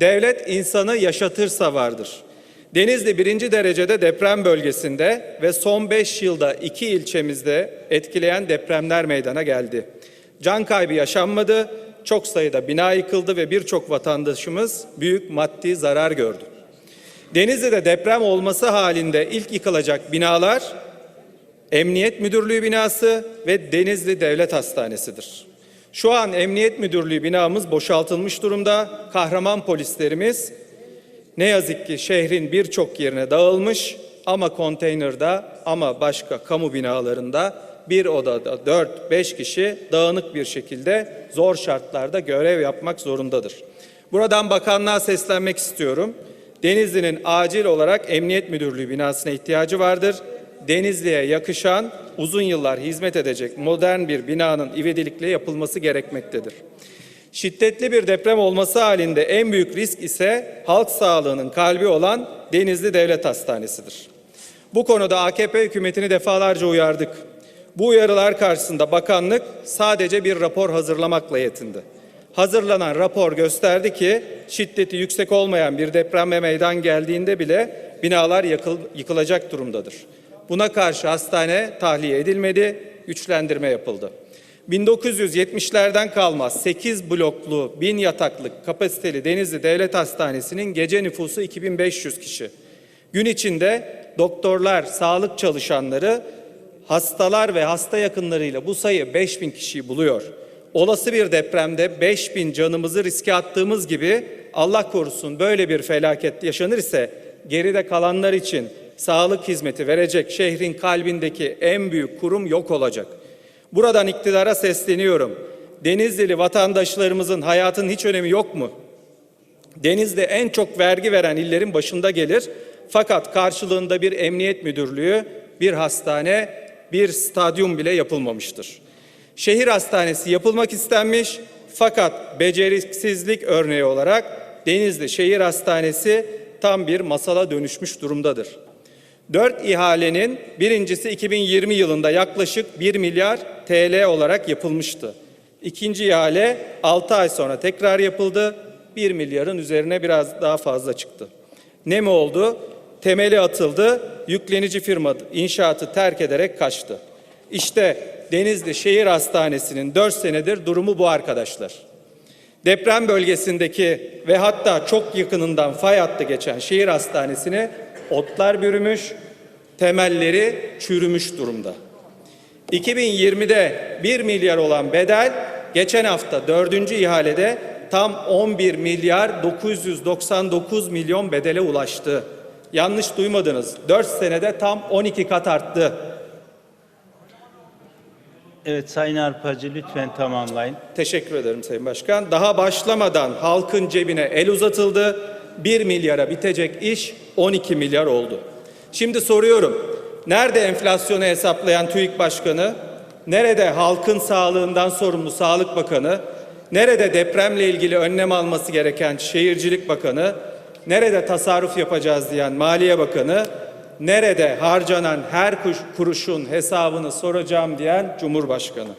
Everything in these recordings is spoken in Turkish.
Devlet insanı yaşatırsa vardır. Denizli birinci derecede deprem bölgesinde ve son 5 yılda iki ilçemizde etkileyen depremler meydana geldi. Can kaybı yaşanmadı, çok sayıda bina yıkıldı ve birçok vatandaşımız büyük maddi zarar gördü. Denizli'de deprem olması halinde ilk yıkılacak binalar Emniyet Müdürlüğü binası ve Denizli Devlet Hastanesi'dir. Şu an Emniyet Müdürlüğü binamız boşaltılmış durumda. Kahraman polislerimiz ne yazık ki şehrin birçok yerine dağılmış ama konteynerde ama başka kamu binalarında bir odada 4-5 kişi dağınık bir şekilde zor şartlarda görev yapmak zorundadır. Buradan bakanlığa seslenmek istiyorum. Denizli'nin acil olarak Emniyet Müdürlüğü binasına ihtiyacı vardır. Denizli'ye yakışan, uzun yıllar hizmet edecek modern bir binanın ivedilikle yapılması gerekmektedir. Şiddetli bir deprem olması halinde en büyük risk ise halk sağlığının kalbi olan Denizli Devlet Hastanesi'dir. Bu konuda AKP hükümetini defalarca uyardık. Bu uyarılar karşısında bakanlık sadece bir rapor hazırlamakla yetindi. Hazırlanan rapor gösterdi ki şiddeti yüksek olmayan bir depreme meydan geldiğinde bile binalar yakıl, yıkılacak durumdadır. Buna karşı hastane tahliye edilmedi, güçlendirme yapıldı. 1970'lerden kalma 8 bloklu 1000 yataklık kapasiteli Denizli Devlet Hastanesi'nin gece nüfusu 2500 kişi. Gün içinde doktorlar, sağlık çalışanları, hastalar ve hasta yakınlarıyla bu sayı 5000 kişiyi buluyor. Olası bir depremde 5000 canımızı riske attığımız gibi Allah korusun böyle bir felaket yaşanır ise geride kalanlar için sağlık hizmeti verecek şehrin kalbindeki en büyük kurum yok olacak. Buradan iktidara sesleniyorum. Denizlili vatandaşlarımızın hayatın hiç önemi yok mu? Denizli en çok vergi veren illerin başında gelir. Fakat karşılığında bir emniyet müdürlüğü, bir hastane, bir stadyum bile yapılmamıştır. Şehir hastanesi yapılmak istenmiş fakat beceriksizlik örneği olarak Denizli Şehir Hastanesi tam bir masala dönüşmüş durumdadır. Dört ihalenin birincisi 2020 yılında yaklaşık 1 milyar TL olarak yapılmıştı. İkinci ihale 6 ay sonra tekrar yapıldı. 1 milyarın üzerine biraz daha fazla çıktı. Ne mi oldu? Temeli atıldı, yüklenici firma inşaatı terk ederek kaçtı. İşte Denizli Şehir Hastanesi'nin 4 senedir durumu bu arkadaşlar. Deprem bölgesindeki ve hatta çok yakınından fay hattı geçen şehir hastanesine otlar bürümüş, temelleri çürümüş durumda. 2020'de 1 milyar olan bedel geçen hafta dördüncü ihalede tam 11 milyar 999 milyon bedele ulaştı. Yanlış duymadınız. 4 senede tam 12 kat arttı. Evet Sayın Arpacı lütfen tamamlayın. Teşekkür ederim Sayın Başkan. Daha başlamadan halkın cebine el uzatıldı. 1 milyara bitecek iş 12 milyar oldu. Şimdi soruyorum. Nerede enflasyonu hesaplayan TÜİK Başkanı? Nerede halkın sağlığından sorumlu Sağlık Bakanı? Nerede depremle ilgili önlem alması gereken Şehircilik Bakanı? Nerede tasarruf yapacağız diyen Maliye Bakanı? Nerede harcanan her kuruşun hesabını soracağım diyen Cumhurbaşkanı?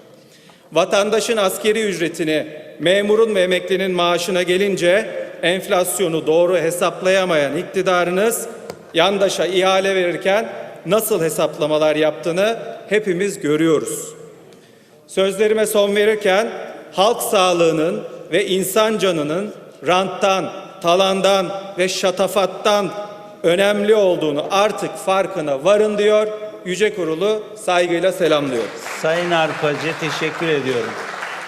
Vatandaşın askeri ücretini, memurun ve emeklinin maaşına gelince enflasyonu doğru hesaplayamayan iktidarınız yandaşa ihale verirken nasıl hesaplamalar yaptığını hepimiz görüyoruz. Sözlerime son verirken halk sağlığının ve insan canının ranttan, talandan ve şatafattan önemli olduğunu artık farkına varın diyor. Yüce Kurulu saygıyla selamlıyor. Sayın Arpacı teşekkür ediyorum.